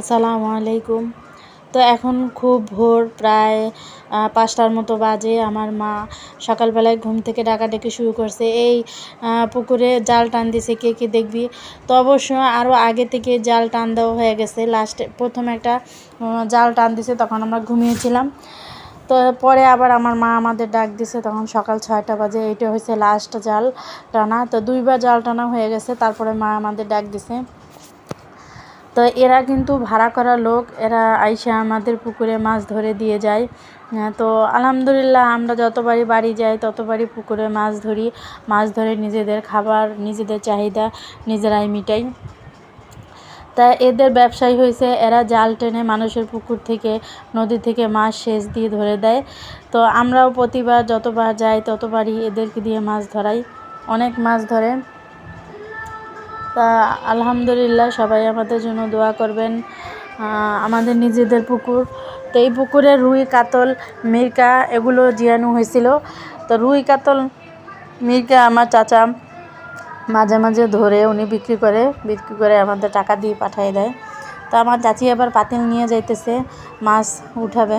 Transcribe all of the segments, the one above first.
আসসালামু আলাইকুম। তো এখন খুব ভোর, প্রায় পাঁচটার মতো বাজে। আমার মা সকালবেলায় ঘুম থেকে ডাকাডাকি শুরু করছে। এই পুকুরে জাল টান দিছে, কে কে দেখবি? তো অবশ্য আরও আগে থেকে জাল টান দেওয়া হয়ে গেছে। লাস্টে প্রথম একটা জাল টান দিছে, তখন আমরা ঘুমিয়েছিলাম। তো পরে আবার আমার মা আমাদের ডাক দিছে, তখন সকাল ছয়টা বাজে। এইটা হয়েছে লাস্ট জাল টানা। তো দুইবার জাল টানা হয়ে গেছে। তারপরে মা আমাদের ডাক দিছে। তো এরা কিন্তু ভাড়া করা লোক, এরা আইসা আমাদের পুকুরে মাছ ধরে দিয়ে যায়। তো আলহামদুলিল্লাহ আমরা যতবারই বাড়ি যাই, ততবারই পুকুরে মাছ ধরি। মাছ ধরে নিজেদের খাবার, নিজেদের চাহিদা নিজেরাই মিটাই। তা এদের ব্যবসায় হয়েছে, এরা জাল টেনে মানুষের পুকুর থেকে, নদী থেকে মাছ সেচ দিয়ে ধরে দেয়। তো আমরাও প্রতিবার যতবার যাই, ততবারই এদেরকে দিয়ে মাছ ধরাই। অনেক মাছ ধরে। তা আলহামদুলিল্লাহ সবাই আমাদের জন্য দোয়া করবেন আমাদের নিজেদের পুকুর। তো এই পুকুরে রুই, কাতল, মিরকা এগুলো জিয়ানো হয়েছিল। তো রুই, কাতল, মিরকা আমার চাচা মাঝে মাঝে ধরে উনি বিক্রি করে বিক্রি করে আমাদের টাকা দিয়ে পাঠিয়ে দেয়। তো আমার চাচি আবার পাতিল নিয়ে যাইতেছে, মাছ উঠাবে।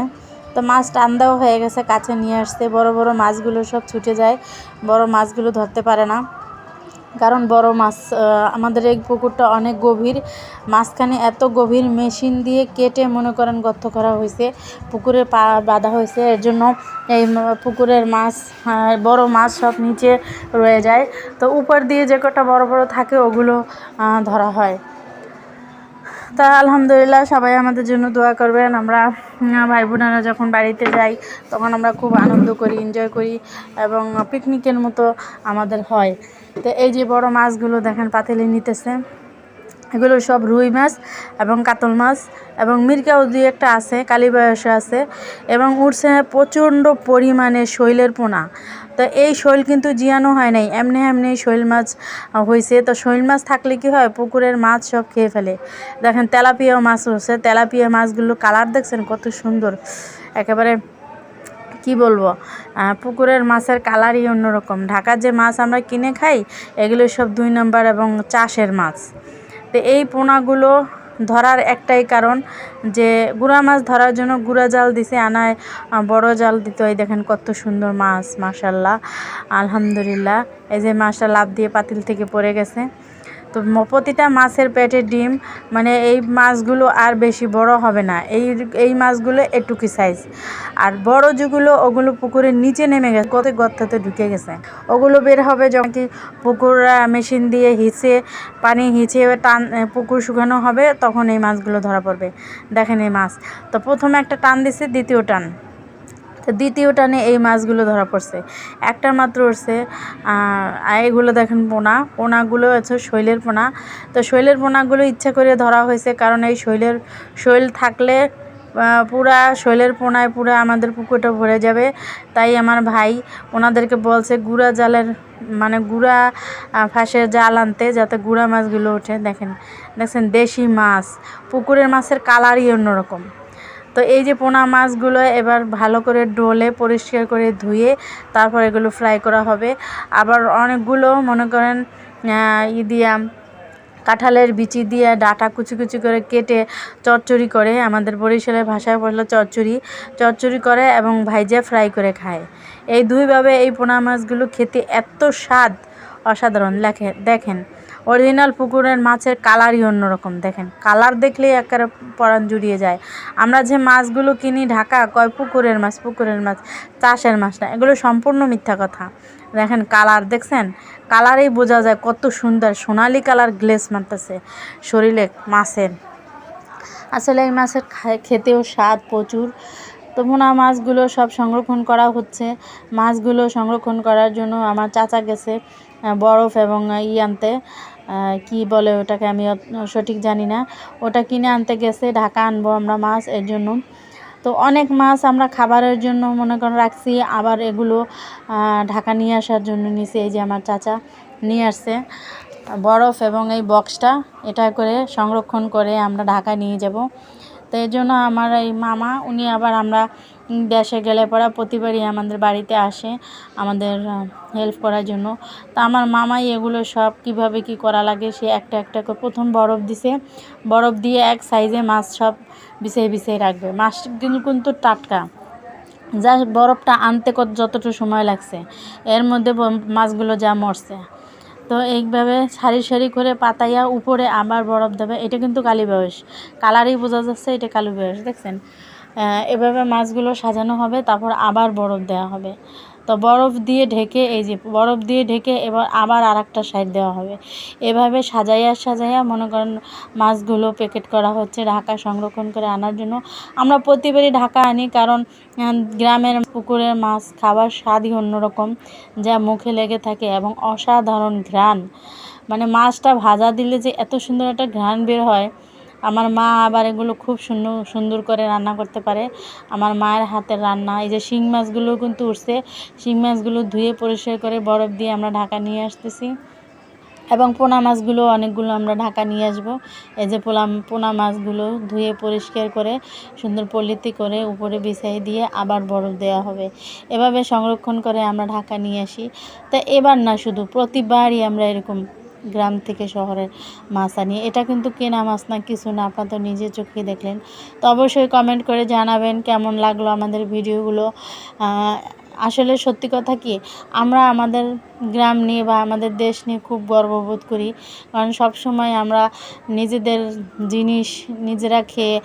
তো মাছ টান্দাও হয়ে গেছে, কাছে নিয়ে আসতে বড় বড় মাছগুলো সব ছুটে যায়, বড় মাছগুলো ধরতে পারে না। কারণ বড় মাছ আমাদের এই পুকুরটা অনেক গভীর। মাঝখানে এত গভীর মেশিন দিয়ে কেটে মনে করেন গর্ত করা হয়েছে, পুকুরে পা বাঁধা হয়েছে, এর জন্য এই পুকুরের মাছ বড় মাছ সব নিচে রয়ে যায়। তো উপর দিয়ে যে কটা বড় বড় থাকে, ওগুলো ধরা হয়। তা আলহামদুলিল্লাহ সবাই আমাদের জন্য দোয়া করবেন। আমরা ভাই বোনেরা যখন বাড়িতে যাই, তখন আমরা খুব আনন্দ করি এনজয় করি এবং পিকনিকের মতো আমাদের হয়। তো এই যে বড় মাছগুলো দেখেন পাতিলে নিতেছে, এগুলো সব রুই মাছ এবং কাতল মাছ এবং মির্কাও দুই একটা আছে কালীবয়সে আছে এবং উঠছে প্রচণ্ড পরিমাণে শৈলের পোনা। তো এই শৈল কিন্তু জিয়ানো হয় নাই, এমনি এমনি শৈল মাছ হয়েছে তো শৈল মাছ থাকলে কি হয়, পুকুরের মাছ সব খেয়ে ফেলে। দেখেন তেলাপিয়াও মাছ হচ্ছে তেলাপিয়া মাছগুলো কালার দেখছেন কত সুন্দর, একেবারে কি বলব? পুকুরের মাছের কালারই অন্যরকম। ঢাকার যে মাছ আমরা কিনে খাই এগুলো সব দুই নম্বর এবং চাষের মাছ। তো এই পোনাগুলো ধরার একটাই কারণ যে, গুড়া মাছ ধরার জন্য গুড়া জাল দিছে, আনায় বড় জাল দিতে। হয় দেখেন কত সুন্দর মাছ, মাশাল্লাহ, আলহামদুলিল্লাহ। এই যে মাছটা লাভ দিয়ে পাতিল থেকে পড়ে গেছে। তো প্রতিটা মাছের পেটে ডিম মানে এই মাছগুলো আর বেশি বড় হবে না। এই এই মাছগুলো এটুকি সাইজ আর বড় যেগুলো, ওগুলো পুকুরের নিচে নেমে গেছে কত গর্ততে ঢুকে গেছে। ওগুলো বের হবে যখন কি পুকুর মেশিন দিয়ে হিচে, পানি হিচে টান পুকুর শুকানো হবে, তখন এই মাছগুলো ধরা পড়বে। দেখেন এই মাছ। তো প্রথমে একটা টান দিছে, দ্বিতীয় টান। তো দ্বিতীয় টানে এই মাছগুলো ধরা পড়ছে। একটা মাত্র উঠছে এগুলো দেখেন পোনা। পোনাগুলো হচ্ছে শৈলের পোনা। তো শৈলের পোনাগুলো ইচ্ছা করে ধরা হয়েছে কারণ এই শৈলের, শৈল থাকলে পুরা শৈলের পোনায় পুরা আমাদের পুকুরটা ভরে যাবে। তাই আমার ভাই ওনাদেরকে বলছে গুড়া জালের মানে গুড়া ফাঁসের জাল আনতে যাতে গুড়া মাছগুলো ওঠে। দেখেন, দেখছেন দেশি মাছ। পুকুরের মাছের কালারই অন্যরকম। তো এই যে পোনা মাছগুলো এবার ভালো করে ডোলে পরিষ্কার করে ধুয়ে তারপর এগুলো ফ্রাই করা হবে। আবার অনেকগুলো মনে করেন ই দিয়া, কাঁঠালের বিচি দিয়ে ডাটা কুচি কুচি করে কেটে চচ্চড়ি করে, আমাদের বরিশালের ভাষায় বলল চচ্চড়ি চচ্চড়ি করে এবং ভাইজা ফ্রাই করে খায়। এই দুইভাবে এই পোনা মাছগুলো খেতে এত স্বাদ, অসাধারণ। লেখে, দেখেন অরিজিনাল পুকুরের মাছের কালারই অন্যরকম, দেখেন। কালার দেখলেই একেবারে পরাণ জুড়িয়ে যায়। আমরা যে মাছগুলো কিনি ঢাকা, কয় পুকুরের মাছ? পুকুরের মাছ চাষের মাছ না, এগুলো সম্পূর্ণ মিথ্যা কথা। দেখেন, কালার দেখছেন? কালারেই বোঝা যায় কত সুন্দর, সোনালি কালার গ্লেস মারতেছে শরীরে মাছের। আসলে এই মাছের খেতেও স্বাদ প্রচুর। তো পোনা মাছগুলো সব সংরক্ষণ করা হচ্ছে। মাছগুলো সংরক্ষণ করার জন্য আমার চাচা গেছে বরফ এবং ই আনতে। কি বলে ওটাকে আমি সঠিক জানি না। ওটা কিনে আনতে গেছে, ঢাকা আনব আমরা মাছ এর জন্য। তো অনেক মাছ আমরা খাবারের জন্য মনে করেন রাখছি, আবার এগুলো ঢাকা নিয়ে আসার জন্য নিছে এই যে আমার চাচা নিয়ে আসছে। বরফ এবং এই বক্সটা, এটা করে সংরক্ষণ করে আমরা ঢাকা নিয়ে যাব। তো এই জন্য আমার এই মামা, উনি আবার আমরা দেশে গেলে পরা প্রতিবারই আমাদের বাড়িতে আসে, আমাদের হেল্প করার জন্য। তা আমার মামাই এগুলো সব কীভাবে কি করা লাগে সে একটা একটা করে প্রথম বরফ দিছে। বরফ দিয়ে এক সাইজে মাছ সব বিছিয়ে বিছিয়ে রাখবে। মাছ কিন্তু টাটকা। যা বরফটা আনতে কত, যতটুকু সময় লাগছে। এর মধ্যে মাছগুলো যা মরছে। তো এইভাবে সারি সারি করে পাতাইয়া উপরে আবার বরফ দেবে। এটা কিন্তু কালী বয়স। কালারই বোঝা যাচ্ছে, এটা কালী বয়স। দেখছেন? এভাবে মাছগুলো সাজানো হবে, তারপর আবার বরফ দেওয়া হবে। তো বরফ দিয়ে ঢেকে, এই যে বরফ দিয়ে ঢেকে এবার আবার আর একটা সাইড দেওয়া হবে। এভাবে সাজাইয়া সাজাইয়া মনে করেন মাছগুলো প্যাকেট করা হচ্ছে, ঢাকা সংরক্ষণ করে আনার জন্য। আমরা প্রতিবারই ঢাকা আনি কারণ গ্রামের পুকুরের মাছ খাবার স্বাদই অন্যরকম, যা মুখে লেগে থাকে এবং অসাধারণ ঘ্রাণ। মানে মাছটা ভাজা দিলে যে এত সুন্দর একটা ঘ্রাণ বের হয় আমার মা আবার এগুলো খুব সুন্দর সুন্দর করে রান্না করতে পারে। আমার মায়ের হাতের রান্না, এই যে শিং মাছগুলো কিন্তু উঠছে, শিং মাছগুলো ধুয়ে পরিষ্কার করে বরফ দিয়ে আমরা ঢাকা নিয়ে আসতেছি। এবং পোনা মাছগুলো অনেকগুলো আমরা ঢাকা নিয়ে আসব। এই যে পোলা, পোনা মাছগুলো ধুয়ে পরিষ্কার করে, সুন্দর পলিতি করে উপরে বিছাই দিয়ে আবার বরফ দেওয়া হবে। এভাবে সংরক্ষণ করে আমরা ঢাকা নিয়ে আসি। তা এবার না শুধু প্রতিবারই আমরা এরকম গ্রাম থেকে শহরের মাছ আনি এটা কিন্তু কেনা মাছ না, কিছু না। আপনার তো নিজে চোখে দেখলেন। তো অবশ্যই কমেন্ট করে জানাবেন কেমন লাগল আমাদের ভিডিওগুলো আসলে সত্যি কথা কি, আমরা আমাদের গ্রাম নিয়ে বা আমাদের দেশ নিয়ে খুব গর্ববোধ করি। কারণ সব সময় আমরা নিজেদের জিনিস নিজেরা খেয়ে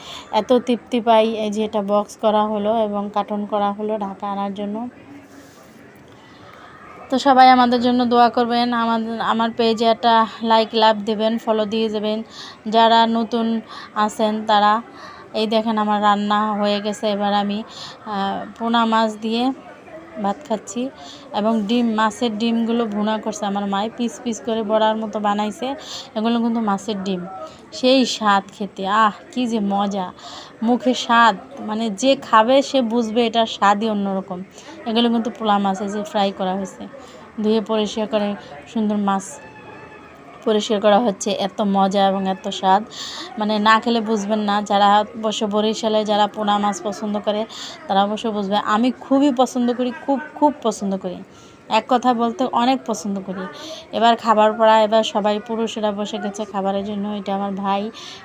এত তৃপ্তি পাই, এই যে এটা বক্স করা হলো এবং কার্টন করা হলো ঢাকা আনার জন্য। তো সবাই আমাদের জন্য দোয়া করবেন। আমাদের আমার পেজে একটা লাইক লাভ দেবেন ফলো দিয়ে দেবেন যারা নতুন আছেন তারা, এই দেখেন আমার রান্না হয়ে গেছে। এবার আমি পোনা মাছ দিয়ে ভাত খাচ্ছি এবং ডিম, মাছের ডিমগুলো ভুনা করছে আমার মায়ে পিস পিস করে বড়ার মতো বানাইছে। এগুলো কিন্তু মাছের ডিম। সেই স্বাদ খেতে, আহ, কি যে মজা। মুখে স্বাদ মানে যে খাবে সে বুঝবে এটার স্বাদই অন্যরকম। এগুলো কিন্তু পোলা মাছ, এই যে ফ্রাই করা হয়েছে। ধুয়ে পরিষ্কার করে সুন্দর মাছ পরিষ্কার করা হচ্ছে। এত মজা এবং এত স্বাদ। মানে না খেলে বুঝবেন না, যারা অবশ্য বরিশালে যারা পোনা মাছ পছন্দ করে, তারা অবশ্য বুঝবে। আমি খুবই পছন্দ করি, খুব খুব পছন্দ করি। এক কথা বলতে অনেক পছন্দ করি। এবার খাবার পড়া, এবার সবাই পুরুষেরা বসে গেছে খাবারের জন্য। এটা আমার ভাই,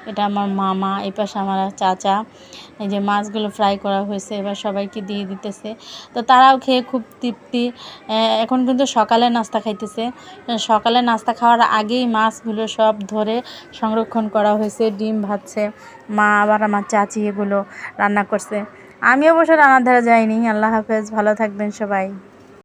এটা আমার মামা, এই পাশে আমার চাচা। এই যে মাছগুলো ফ্রাই করা হয়েছে, এবার সবাইকে দিয়ে দিতেছে। তো তারাও খেয়ে খুব তৃপ্তি। এখন কিন্তু সকালে নাস্তা খাইতেছে। সকালে নাস্তা খাওয়ার আগেই মাছগুলো সব ধরে সংরক্ষণ করা হয়েছে, ডিম ভাজছে। মা আবার আমার চাচি এগুলো রান্না করছে। আমিও বসে রান্নার ধারে যাইনি। আল্লাহ হাফেজ, ভালো থাকবেন সবাই।